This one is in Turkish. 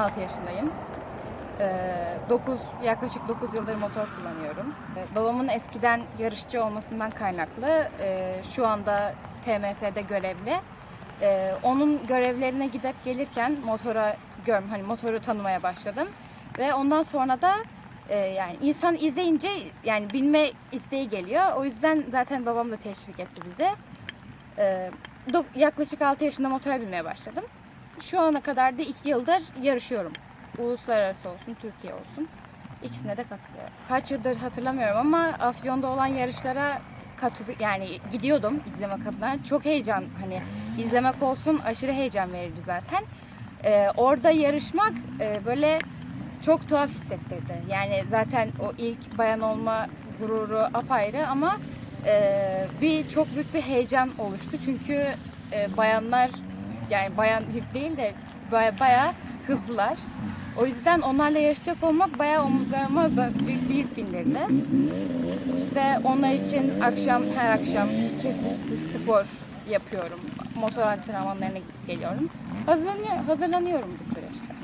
16 yaşındayım. 9 yaklaşık 9 yıldır motor kullanıyorum. Ee, Babamın eskiden yarışçı olmasından kaynaklı e, şu anda TMF'de görevli. Ee, Onun görevlerine gidip gelirken motora gör hani motoru tanımaya başladım ve ondan sonra da e, yani insan izleyince yani bilme isteği geliyor. O yüzden zaten babam da teşvik etti bize. Ee, yaklaşık 6 yaşında motora binmeye başladım. Şu ana kadar da 2 yıldır yarışıyorum. Uluslararası olsun, Türkiye olsun. İkisine de katılıyorum. Kaç yıldır hatırlamıyorum ama Afyon'da olan yarışlara katıl yani gidiyordum izlemek adına. Çok heyecan hani izlemek olsun aşırı heyecan verici zaten. Ee, orada yarışmak e, böyle çok tuhaf hissettirdi. Yani zaten o ilk bayan olma gururu apayrı ama e, bir çok büyük bir heyecan oluştu. Çünkü e, bayanlar yani bayan değil de baya, bayağı hızlılar. O yüzden onlarla yarışacak olmak bayağı omuzlarıma büyük, büyük bindirdi. İşte onlar için akşam her akşam kesintisiz spor yapıyorum. Motor antrenmanlarına gidip geliyorum. Hazırlanıyor, hazırlanıyorum bu süreçte.